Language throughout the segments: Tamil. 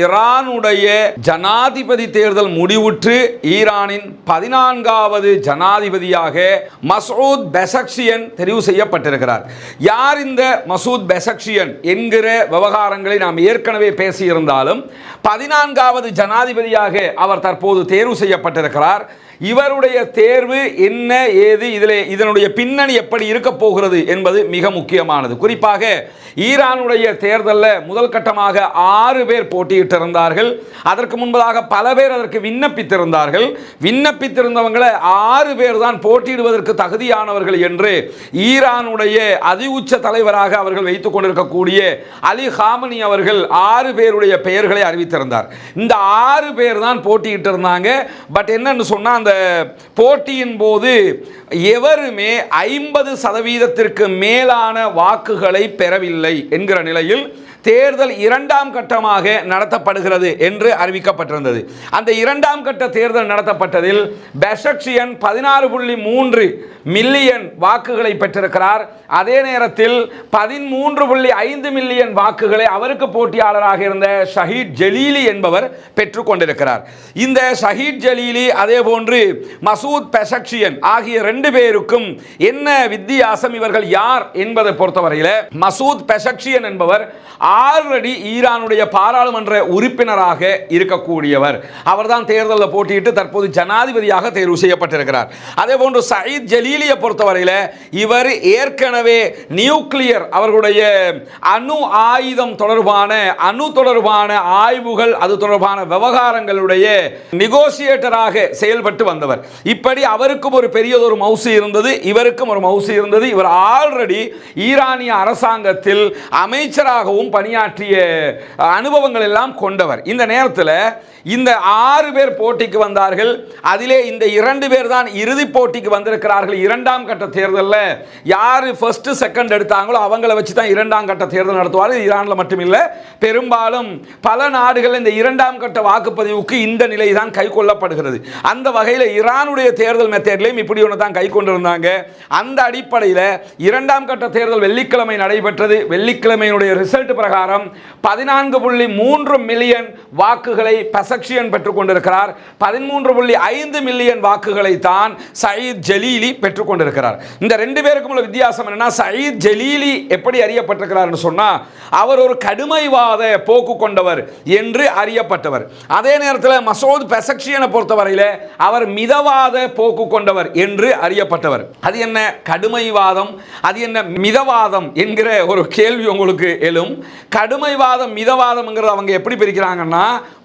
ஈரானுடைய ஜனாதிபதி தேர்தல் முடிவுற்று ஈரானின் பதினான்காவது ஜனாதிபதியாக மசூத் பெசக்ஷியன் தெரிவு செய்யப்பட்டிருக்கிறார். யார் இந்த மசூத் பெசக்ஷியன் என்கிற விவகாரங்களை நாம் ஏற்கனவே பேசியிருந்தாலும் பதினான்காவது ஜனாதிபதியாக அவர் தற்போது தேர்வு செய்யப்பட்டிருக்கிறார். இவருடைய தேர்வு என்ன ஏது இதில் இதனுடைய பின்னணி எப்படி இருக்க போகிறது என்பது மிக முக்கியமானது. குறிப்பாக ஈரானுடைய தேர்தலில் முதல் கட்டமாக ஆறு பேர் போட்டியிட்டிருந்தார்கள். அதற்கு முன்பதாக பல பேர் அதற்கு விண்ணப்பித்திருந்தார்கள். விண்ணப்பித்திருந்தவங்களை ஆறு பேர் தான் போட்டியிடுவதற்கு தகுதியானவர்கள் என்று ஈரானுடைய அதி உச்ச தலைவராக அவர்கள் வைத்துக் கொண்டிருக்கக்கூடிய அலி ஹாமனி அவர்கள் ஆறு பேருடைய பெயர்களை அறிவித்திருந்தார். இந்த ஆறு பேர் தான் போட்டியிட்டு இருந்தாங்க பட் என்னன்னு சொன்னால் அந்த போட்டியின் போது எவருமே ஐம்பது சதவீதத்திற்கு மேலான வாக்குகளை பெறவில்லை என்கிற நிலையில் தேர்தல் இரண்டாம் கட்டமாக நடத்தப்படுகிறது என்று அறிவிக்கப்பட்டிருந்தது. அந்த இரண்டாம் கட்ட தேர்தல் நடத்தப்பட்டதில் பெஷக்ஷியன் பதினாறு புள்ளி மூன்று மில்லியன் வாக்குகளை பெற்றிருக்கிறார். அதே நேரத்தில் பதிமூன்று புள்ளி ஐந்து மில்லியன் வாக்குகளை அவருக்கு போட்டியாளராக இருந்த ஷஹீத் ஜலீலி என்பவர் பெற்றுக்கொண்டிருக்கிறார் இந்த ஷஹீத் ஜலீலி அதே போன்று மசூத் பெஷக்ஷியன் ஆகிய ரெண்டு பேருக்கும் என்ன வித்தியாசம்? இவர்கள் யார் என்பதை பொறுத்தவரையில் மசூத் பெஷக்ஷியன் என்பவர் ஆல்ரெடி ஈரானுடைய பாராளுமன்ற உறுப்பினராக இருக்கக்கூடியவர். அவர்தான் தேர்தலில் போட்டியிட்டு தற்போது ஜனாதிபதியாக தேர்வு செய்யப்பட்டிருக்கிறார். அதே போன்று சயீத் ஜலீலியை பொறுத்தவரையில் இவர் ஏற்கனவே நியூக்ளியர் அவர்களுடைய அணு ஆயுதம் தொடர்பான அணு தொடர்பான ஆய்வுகள் அது தொடர்பான விவகாரங்களுடைய நெகோசியேட்டராக செயல்பட்டு வந்தவர். இப்படி அவருக்கும் ஒரு பெரியதொரு மவுசு இருந்தது இவருக்கும் ஒரு மவுசு இருந்தது. இவர் ஆல்ரெடி ஈரானிய அரசாங்கத்தில் அமைச்சராகவும் பணியாற்றிய அனுபவங்கள் எல்லாம் கொண்டவர். இந்த நேரத்தில் இந்த ஆறு பேர் போட்டிக்கு வந்தார்கள். அதிலே இந்த இரண்டு பேர் தான் இறுதி போட்டிக்கு வந்திருக்கிறார்கள். இரண்டாம் கட்ட தேர்தலில் யார் ஃபர்ஸ்ட் செகண்ட் எடுத்தாங்களோ அவங்கள வச்சு தான் இரண்டாம் கட்ட தேர்தல் நடத்துவார்கள். ஈரானில் மட்டும் இல்லை பெரும்பாலும் பல நாடுகள் இந்த இரண்டாம் கட்ட வாக்குப்பதிவுக்கு இந்த நிலை தான் கை கொள்ளப்படுகிறது. அந்த வகையில் ஈரானுடைய தேர்தல் மெத்தேட்லையும் இப்படி ஒன்று தான் கை கொண்டிருந்தாங்க. அந்த அடிப்படையில் இரண்டாம் கட்ட தேர்தல் வெள்ளிக்கிழமை நடைபெற்றது. வெள்ளிக்கிழமையினுடைய ரிசல்ட் பிரகாரம் பதினான்கு புள்ளி மூன்று மில்லியன் வாக்குகளை பெசக்ஷியன் பெற்றுக் கொண்டிருக்கிறார். பதிமூன்று புள்ளி ஐந்து மில்லியன் வாக்குகளை தான் சயீத் ஜலீலி பெற்றுக் கொண்டிருக்கிறார். இந்த ரெண்டு பேருக்கும் உள்ள வித்தியாசம் என்னன்னா சயீத் ஜலீலி எப்படி அறியப்பட்டிருக்கிறார் சொன்னா அவர் ஒரு கடுமைவாத போக்கு கொண்டவர் என்று அறியப்பட்டவர். அதே நேரத்தில் மசோத் பெசக்ஷியனை பொறுத்தவரையில் அவர் மிதவாத போக்கு கொண்டவர் என்று அறியப்பட்டவர். அது என்ன கடுமைவாதம்? அது என்ன மிதவாதம்? என்கிற ஒரு கேள்வி உங்களுக்கு எழும். கடுமைவாதம் மிதவாதம்ங்கிறத அவங்க எப்படி பிரிக்கிறாங்கன்னா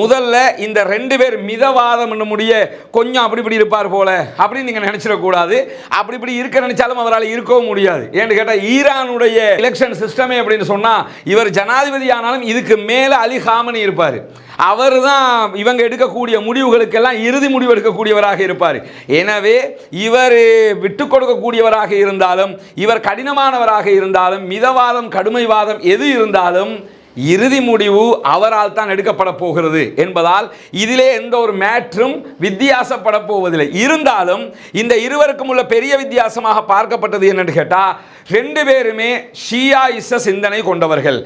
முதல்ல இந்த ரெண்டு பேர் மிதவாதம் முடிய கொஞ்சம் அப்படி இப்படி இருப்பார் போல அப்படின்னு நீங்கள் நினச்சிடக்கூடாது. அப்படி இப்படி இருக்க நினச்சாலும் அவரால் இருக்கவும் முடியாது. ஏன்னு கேட்டால் ஈரானுடைய எலெக்ஷன் சிஸ்டமே அப்படின்னு சொன்னால் இவர் ஜனாதிபதி ஆனாலும் இதுக்கு மேலே அலி ஹாமனி இருப்பார். அவர் தான் இவங்க எடுக்கக்கூடிய முடிவுகளுக்கெல்லாம் இறுதி முடிவு எடுக்கக்கூடியவராக இருப்பார். எனவே இவர் விட்டு கொடுக்கக்கூடியவராக இருந்தாலும் இவர் கடினமானவராக இருந்தாலும் மிதவாதம் கடுமைவாதம் எது இருந்தாலும் இறுதி முடிவு அவரால் தான் எடுக்கப்பட போகிறது என்பதால் இதிலே எந்த ஒரு மேற்றும் வித்தியாசப்பட போவதில்லை. இருந்தாலும் இந்த இருவருக்கும் உள்ள பெரிய வித்தியாசமாக பார்க்கப்பட்டது என்னென்னு கேட்டால் ரெண்டு பேருமே ஷியா இச சிந்தனை கொண்டவர்கள்.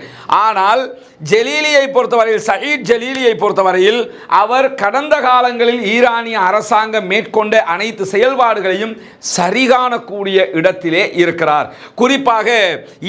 ஆனால் ஜலீலியை பொறுத்தவரையில் சயீத் ஜலீலியை பொறுத்தவரையில் அவர் கடந்த காலங்களில் ஈரானிய அரசாங்கம் மேற்கொண்ட அனைத்து செயல்பாடுகளையும் சரிகாணக்கூடிய இடத்திலே இருக்கிறார். குறிப்பாக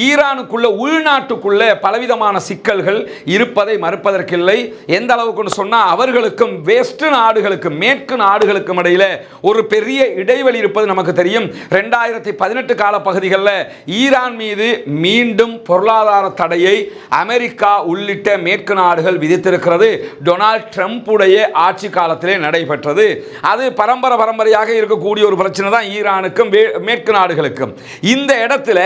ஈரானுக்குள்ள உள்நாட்டுக்குள்ள பலவிதமான சிக்கல் சிக்கல்கள் இருப்பதை மறுப்பதற்கில்லை. எந்த அளவுக்குன்னு சொன்னால் அவர்களுக்கும் வெஸ்ட் நாடுகளுக்கும் மேற்கு நாடுகளுக்கும் இடையில ஒரு பெரிய இடைவெளி இருப்பது நமக்கு தெரியும். ரெண்டாயிரத்தி பதினெட்டு கால பகுதிகளில் ஈரான் மீது மீண்டும் பொருளாதார தடையை அமெரிக்கா உள்ளிட்ட மேற்கு நாடுகள் விதித்திருக்கிறது. டொனால்ட் ட்ரம்ப்புடைய ஆட்சி காலத்திலே நடைபெற்றது. அது பரம்பரை பரம்பரையாக இருக்கக்கூடிய ஒரு பிரச்சனை தான் ஈரானுக்கும் மேற்கு நாடுகளுக்கும். இந்த இடத்துல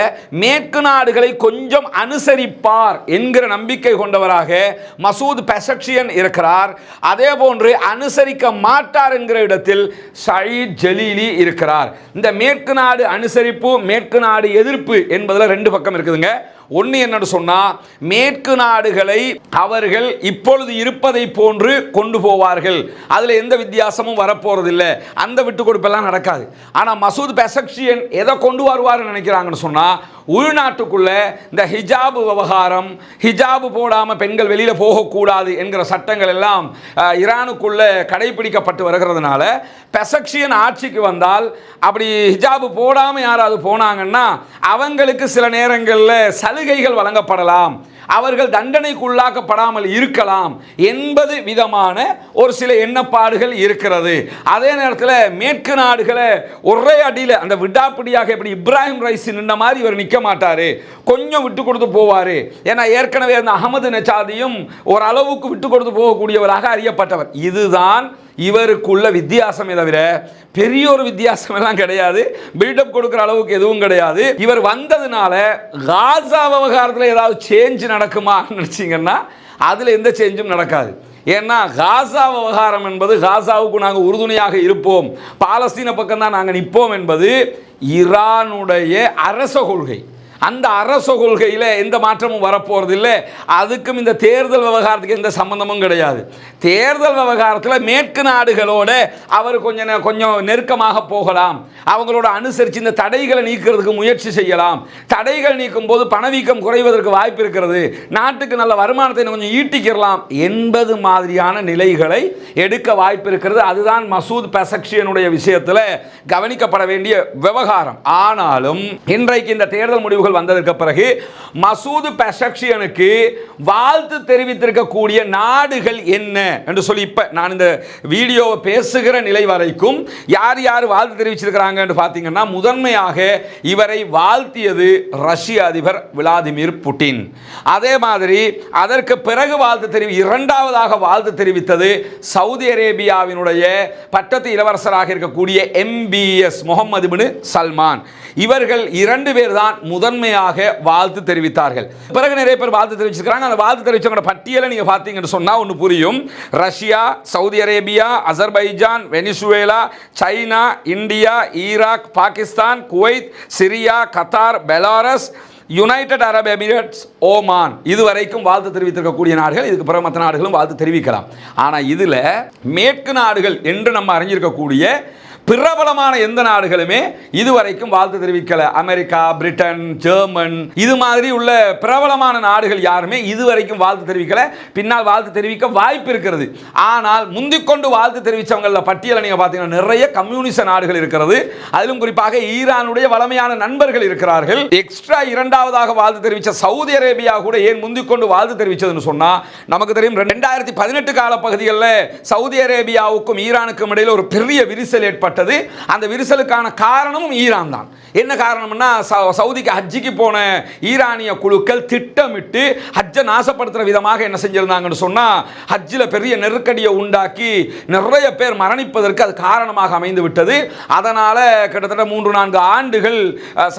மேற்கு நாடுகளை கொஞ்சம் அனுசரிப்பார் என்கிற நம்பிக்கை கொண்டவராக மசூத் பெசக்ஷியன் இருக்கிறார். அதே போன்று அனுசரிக்க மாட்டார் என்கிற இடத்தில் ஷயீத் ஜலீலி இருக்கிறார். இந்த மேற்கு நாடு அனுசரிப்பு மேற்கு நாடு எதிர்ப்பு என்பதில் ரெண்டு பக்கம் இருக்குதுங்க. ஒன்று என்னன்னு சொன்னால் மேற்கு நாடுகளை அவர்கள் இப்பொழுது இருப்பதை போன்று கொண்டு போவார்கள். அதில் எந்த வித்தியாசமும் வரப்போகிறதில்லை அந்த விட்டு கொடுப்பெல்லாம் நடக்காது. ஆனால் மசூத் பெசக்ஷியன் எதை கொண்டு வருவார்னு நினைக்கிறாங்கன்னு சொன்னால் உள்நாட்டுக்குள்ளே இந்த ஹிஜாபு விவகாரம் ஹிஜாபு போடாமல் பெண்கள் வெளியில் போகக்கூடாது என்கிற சட்டங்கள் எல்லாம் இரானுக்குள்ளே கடைபிடிக்கப்பட்டு வருகிறதுனால பெசக்ஷியன் ஆட்சிக்கு வந்தால் அப்படி ஹிஜாபு போடாமல் யாராவது போனாங்கன்னா அவங்களுக்கு சில நேரங்களில் சலுகைகள் வழங்கப்படலாம். அவர்கள் தண்டனைக்குள்ளாக்கப்படாமல் இருக்கலாம் என்பது விதமான ஒரு சில எண்ணப்பாடுகள் இருக்கிறது. அதே நேரத்தில் மேற்கு நாடுகளை ஒரே அடியில் அந்த விடாப்பிடியாக எப்படி இப்ராஹிம் ரைஸ் நின்ன மாதிரி இவர் நிற்க மாட்டார். கொஞ்சம் விட்டு கொடுத்து போவார். ஏன்னா ஏற்கனவே அந்த அகமது நச்சாதியும் ஒரு அளவுக்கு விட்டு கொடுத்து போகக்கூடியவராக அறியப்பட்டவர். இதுதான் இவருக்குள்ள வித்தியாசமே தவிர பெரிய ஒரு வித்தியாசம் எல்லாம் கிடையாது பில்டப் கொடுக்குற அளவுக்கு எதுவும் கிடையாது. இவர் வந்ததுனால காசா விவகாரத்தில் ஏதாவது சேஞ்ச் நடக்குமா நினச்சிங்கன்னா அதில் எந்த சேஞ்சும் நடக்காது. ஏன்னா காசா விவகாரம் என்பது காசாவுக்கு நாங்கள் உறுதுணையாக இருப்போம். பாலஸ்தீன பக்கம் தான் நாங்கள் நிற்போம் என்பது ஈரானுடைய அரச கொள்கை. அந்த அரச கொள்கையில் எந்த மாற்றமும் வரப்போறதில்லை. அதுக்கும் இந்த தேர்தல் விவகாரத்துக்கு எந்த சம்மந்தமும் கிடையாது. தேர்தல் விவகாரத்தில் மேற்கு நாடுகளோடு அவர் கொஞ்சம் கொஞ்சம் நெருக்கமாக போகலாம். அவங்களோட அனுசரித்து இந்த தடைகளை நீக்கிறதுக்கு முயற்சி செய்யலாம். தடைகள் நீக்கும் போது பணவீக்கம் குறைவதற்கு வாய்ப்பு இருக்கிறது. நாட்டுக்கு நல்ல வருமானத்தை கொஞ்சம் ஈட்டிக்கிறலாம் என்பது மாதிரியான நிலைகளை எடுக்க வாய்ப்பு இருக்கிறது. அதுதான் மசூத் பெசக்ஷியனுடைய விஷயத்தில் கவனிக்கப்பட வேண்டிய விவகாரம். ஆனாலும் இன்றைக்கு இந்த தேர்தல் முடிவு புகழ் வந்ததற்கு பிறகு மசூது பெசக்ஷியனுக்கு வாழ்த்து தெரிவித்திருக்கக்கூடிய நாடுகள் என்ன என்று சொல்லி இப்போ நான் இந்த வீடியோவை பேசுகிற நிலை வரைக்கும் யார் யார் வாழ்த்து தெரிவிச்சிருக்கிறாங்கன்னு பார்த்தீங்கன்னா முதன்மையாக இவரை வாழ்த்தியது ரஷ்ய அதிபர் விளாதிமிர் புட்டின். அதே மாதிரி அதற்கு பிறகு வாழ்த்து தெரிவி இரண்டாவதாக வாழ்த்து தெரிவித்தது சவுதி அரேபியாவினுடைய பட்டத்து இளவரசராக இருக்கக்கூடிய எம்பிஎஸ் முகமது பின் சல்மான். இவர்கள் இரண்டு பேர் தான் முதன் முதன்மையாக வாழ்த்து தெரிவித்தார்கள். பிறகு நிறைய பேர் வாழ்த்து தெரிவிச்சிருக்கிறாங்க. அந்த வாழ்த்து தெரிவிச்சவங்களோட பட்டியலை நீங்க பார்த்தீங்கன்னு சொன்னா ஒன்று புரியும். Russia Saudi Arabia Azerbaijan Venezuela China India Iraq Pakistan Kuwait Syria Qatar Belarus United Arab Emirates Oman. இதுவரைக்கும் வாழ்த்து தெரிவித்திருக்கக்கூடிய நாடுகள் இதுக்கு பிற மற்ற நாடுகளும் வாழ்த்து தெரிவிக்கலாம். ஆனால் இதில் மேற்கு நாடுகள் என்று நம்ம அறிஞ்சிருக்கக்கூடிய பிரபலமான எந்த நாடுகளுமே இதுவரைக்கும் வாழ்த்து தெரிவிக்கல. America Britain German. இது மாதிரி உள்ள பிரபலமான நாடுகள் யாருமே இதுவரைக்கும் வாழ்த்து தெரிவிக்கல. பின்னால் வாழ்த்து தெரிவிக்க வாய்ப்பு இருக்கிறது. ஆனால் முந்திக்கொண்டு வாழ்த்து தெரிவித்தவங்கள பட்டியலை நீங்கள் பார்த்தீங்கன்னா நிறைய கம்யூனிச நாடுகள் இருக்கிறது. அதிலும் குறிப்பாக ஈரானுடைய வளமையான நண்பர்கள் இருக்கிறார்கள். எக்ஸ்ட்ரா இரண்டாவதாக வாழ்த்து தெரிவித்த சவுதி அரேபியா கூட ஏன் முந்திக்கொண்டு வாழ்த்து தெரிவித்ததுன்னு சொன்னால் நமக்கு தெரியும் ரெண்டாயிரத்தி பதினெட்டு கால பகுதிகளில் சவுதி அரேபியாவுக்கும் ஈரானுக்கும் இடையில் ஒரு பெரிய விரிசல் ஏற்பட்டது. அந்த விரிசலுக்கான காரணமும் ஈரான் தான். என்ன காரணம்னா சவுதிக்கு ஹஜ்ஜிக்கு போன ஈரானிய குழுக்கள் திட்டமிட்டு ஹஜ்ஜை நாசப்படுத்துகிற விதமாக என்ன செஞ்சிருந்தாங்கன்னு சொன்னால் ஹஜ்ஜில் பெரிய நெருக்கடியை உண்டாக்கி நிறைய பேர் மரணிப்பதற்கு அது காரணமாக அமைந்து விட்டது. அதனால் கிட்டத்தட்ட மூன்று நான்கு ஆண்டுகள்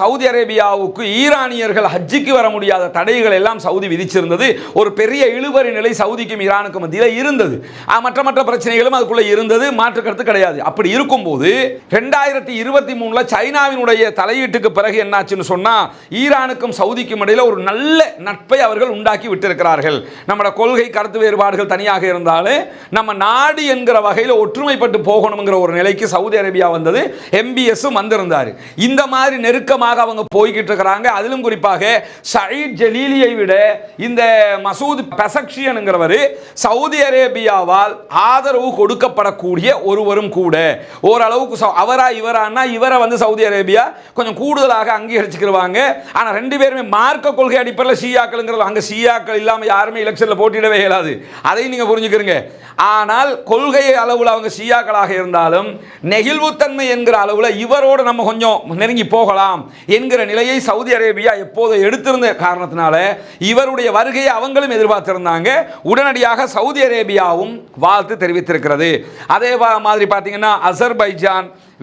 சவுதி அரேபியாவுக்கு ஈரானியர்கள் ஹஜ்ஜிக்கு வர முடியாத தடைகள் எல்லாம் சவுதி விதிச்சிருந்தது. ஒரு பெரிய இழுபறி நிலை சவுதிக்கும் ஈரானுக்கும் மத்தியில் இருந்தது. மற்ற மற்ற பிரச்சனைகளும் அதுக்குள்ளே இருந்தது. மாற்று கருத்து கிடையாது. அப்படி இருக்கும்போது ரெண்டாயிரத்தி இருபத்தி மூணுல சைனாவினுடைய தலையீட்டுக்கு பிறகு என்னாச்சுன்னு சொன்னா ஈரானுக்கும் சவுதிக்கும் இடையில ஒரு நல்ல நட்பை அவர்கள் உண்டாக்கி விட்டிருக்கிறார்கள். நம்மளோட கொள்கை கருத்து வேறுபாடுகள் தனியாக இருந்தாலும் நம்ம நாடு என்கிற வகையில் ஒற்றுமைப்பட்டு போகணுங்கிற ஒரு நிலைக்கு சவுதி அரேபியா வந்தது எம்பிஎஸும் வந்திருந்தார். இந்த மாதிரி நெருக்கமாக அவங்க போய்கிட்டு இருக்கிறாங்க. அதிலும் குறிப்பாக சயீத் ஜலீலியை விட இந்த மசூத் பெசக்ஷியனுங்கிறவர் சவுதி அரேபியாவால் ஆதரவு கொடுக்கப்படக்கூடிய ஒருவரும் கூட. ஓரளவுக்கு ச- அவரா இவரானா இவரை வந்து சவுதி அரேபியா கொஞ்சம் கூடுதலாக அங்கீகரிச்சுக்கிடுவாங்க ஆனால் ரெண்டு பேருமே மார்க்க கொள்கை அடிப்படையில் ஷியாக்கள்ங்கிறது அங்கே ஷியாக்கள் இல்லாமல் யாருமே எலெக்ஷனில் போட்டியிடவே இயலாது. அதையும் நீங்கள் புரிஞ்சுக்கிறீங்க ஆனால் கொள்கை அளவில் அவங்க ஷியாக்களாக இருந்தாலும் நெகிழ்வுத்தன்மை என்கிற அளவில் இவரோடு நம்ம கொஞ்சம் நெருங்கி போகலாம் என்கிற நிலையை சவுதி அரேபியா எப்போதும் எடுத்திருந்த காரணத்தினால இவருடைய வருகையை அவங்களும் எதிர்பார்த்திருந்தாங்க. உடனடியாக சவுதி அரேபியாவும் வாழ்த்து தெரிவித்திருக்கிறது. அதே மாதிரி பார்த்தீங்கன்னா அசர்பைஜான்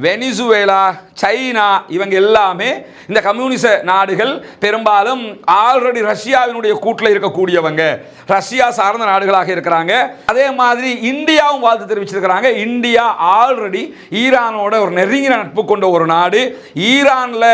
வெனிசுவேலா சைனா இவங்க எல்லாமே இந்த கம்யூனிச நாடுகள் பெரும்பாலும் ஆல்ரெடி ரஷ்யாவினுடைய கூட்டில் இருக்கக்கூடியவங்க. ரஷ்யா சார்ந்த நாடுகளாக இருக்கிறாங்க. அதே மாதிரி இந்தியாவும் வாழ்த்து தெரிவிச்சிருக்கிறாங்க. இந்தியா ஆல்ரெடி ஈரானோட ஒரு நெருங்கின நட்பு கொண்ட ஒரு நாடு. ஈரானில்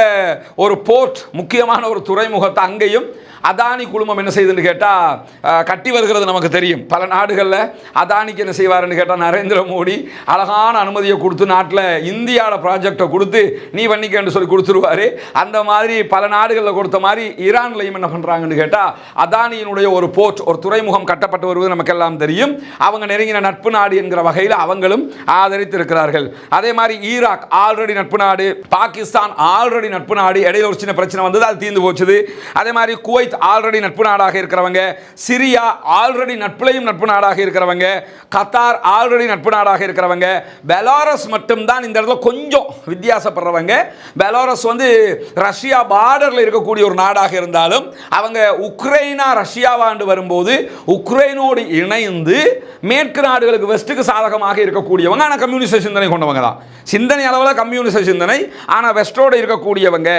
ஒரு போர்ட் முக்கியமான ஒரு துறைமுகத்தை அங்கேயும் அதானி குழுமம் என்ன செய்யுதுன்னு கேட்டால் கட்டி வருகிறது நமக்கு தெரியும். பல நாடுகளில் அதானிக்கு என்ன செய்வாருன்னு கேட்டால் நரேந்திர மோடி அழகான அனுமதியை கொடுத்து நாட்டில் இந்தியாவில் ப்ராஜெக்டை கொடுத்து நீ பண்ணிக்கன்னு சொல்லி கொடுத்துருவாரு. அந்த மாதிரி பல நாடுகளில் கொடுத்த மாதிரி ஈரான்லையும் என்ன பண்ணுறாங்கன்னு கேட்டால் அதானியினுடைய ஒரு போர்ட் ஒரு துறைமுகம் கட்டப்பட்டு வருவது நமக்கெல்லாம் தெரியும். அவங்க நெருங்கின நட்பு நாடு என்கிற வகையில் அவங்களும் ஆதரித்திருக்கிறார்கள். அதே மாதிரி ஈராக் ஆல்ரெடி நட்பு நாடு பாகிஸ்தான் ஆல்ரெடி நட்பு நாடு இடையில ஒரு சின்ன பிரச்சனை வந்தது அது தீர்ந்து போச்சுது. அதே மாதிரி குவைத் குவைத் ஆல்ரெடி நட்பு நாடாக இருக்கிறவங்க சிரியா ஆல்ரெடி நட்புலையும் நட்பு நாடாக இருக்கிறவங்க கத்தார் ஆல்ரெடி நட்பு நாடாக இருக்கிறவங்க பெலாரஸ் மட்டும்தான் இந்த இடத்துல கொஞ்சம் வித்தியாசப்படுறவங்க. பெலாரஸ் வந்து ரஷ்யா பார்டரில் இருக்கக்கூடிய ஒரு நாடாக இருந்தாலும் அவங்க உக்ரைனா ரஷ்யாவாண்டு வரும்போது உக்ரைனோடு இணைந்து மேற்கு நாடுகளுக்கு வெஸ்ட்டுக்கு சாதகமாக இருக்கக்கூடியவங்க ஆனால் கம்யூனிஸ்ட் சிந்தனை கொண்டவங்க தான். சிந்தனை அளவில் கம்யூனிஸ்ட் சிந்தனை ஆனால் வெஸ்டோடு இருக்கக்கூடியவங்க.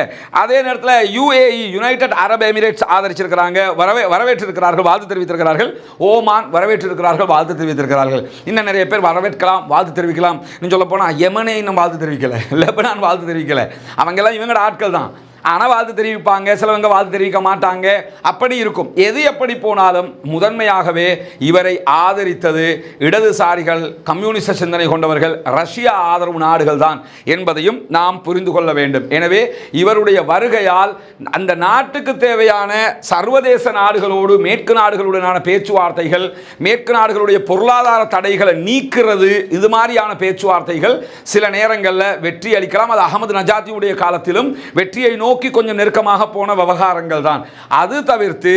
அதே நேரத்தில் யுஏஇ யுனைடெட் அரப் எமிரேட்ஸ் ஆதரிச்சிருக்கிறாங்க வரவே வரவேற்றிருக்கிறார்கள் வாழ்த்து தெரிவித்திருக்கிறார்கள். ஓமான் வரவேற்றிருக்கிறார்கள் வாழ்த்து தெரிவித்திருக்கிறார்கள். இன்னும் நிறைய பேர் வரவேற்கலாம் வாழ்த்து தெரிவிக்கலாம். இன்னும் சொல்ல போனால் யமனே இன்னும் வாழ்த்து தெரிவிக்கலை. லெபனான் வாழ்த்து தெரிவிக்கலை. அவங்கெல்லாம் இவங்களோட ஆட்கள் தான். ஆனால் வாழ்த்து தெரிவிப்பாங்க சிலவங்க வாழ்த்து தெரிவிக்க மாட்டாங்க. அப்படி இருக்கும். எது எப்படி போனாலும் முதன்மையாகவே இவரை ஆதரித்தது இடதுசாரிகள் கம்யூனிச சிந்தனை கொண்டவர்கள் ரஷ்யா ஆதரவு நாடுகள் தான் என்பதையும் நாம் புரிந்து கொள்ள வேண்டும். எனவே இவருடைய வருகையால் அந்த நாட்டுக்கு தேவையான சர்வதேச நாடுகளோடு மேற்கு நாடுகளுடனான பேச்சுவார்த்தைகள் மேற்கு நாடுகளுடைய பொருளாதார தடைகளை நீக்கிறது இது மாதிரியான பேச்சுவார்த்தைகள் சில நேரங்களில் வெற்றி அளிக்கலாம். அது அகமது நஜாத்தியுடைய காலத்திலும் வெற்றியை நோக்கி கொஞ்சம் நெருக்கமாக போன விவகாரங்கள் தான். அது தவிர்த்து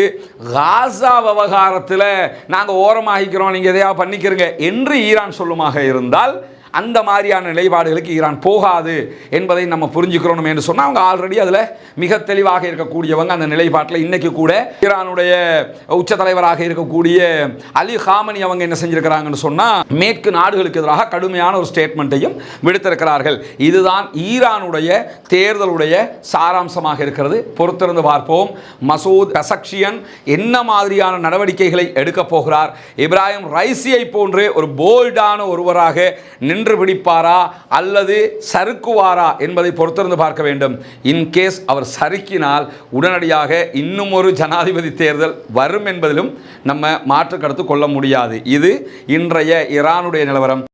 காசா விவகாரத்தில் நாங்கள் ஓரமாகிக்கிறோம் நீங்கள் எதையாவது பண்ணிக்கிறீங்க என்று ஈரான் சொல்லுமாக இருந்தால் அந்த மாதிரியான நிலைப்பாடுகளுக்கு ஈரான் போகாது என்பதை நம்ம புரிஞ்சுக்கிறோம் என்று சொன்னால் அவங்க ஆல்ரெடி அதில் மிக தெளிவாக இருக்கக்கூடியவங்க அந்த நிலைப்பாட்டில். இன்னைக்கு கூட ஈரானுடைய உச்ச தலைவராக இருக்கக்கூடிய அலி ஹாமனி அவங்க என்ன செஞ்சிருக்கிறாங்கன்னு சொன்னால் மேற்கு நாடுகளுக்கு எதிராக கடுமையான ஒரு ஸ்டேட்மெண்ட்டையும் விடுத்திருக்கிறார்கள். இதுதான் ஈரானுடைய தேர்தலுடைய சாராம்சமாக இருக்கிறது. பொறுத்திருந்து பார்ப்போம். மசூத் கசக்ஷியன் என்ன மாதிரியான நடவடிக்கைகளை எடுக்கப் போகிறார்? இப்ராஹிம் ரைசியை போன்று ஒரு போல்டான ஒருவராக நின்று நின்று பிடிப்பாரா அல்லது சறுக்குவாரா என்பதை பொறுத்திருந்து பார்க்க வேண்டும். இன்கேஸ் அவர் சறுக்கினால் உடனடியாக இன்னும் ஒரு ஜனாதிபதி தேர்தல் வரும் என்பதிலும் நம்ம மாற்று கருத்து கொள்ள முடியாது. இது இன்றைய ஈரானுடைய நிலவரம்.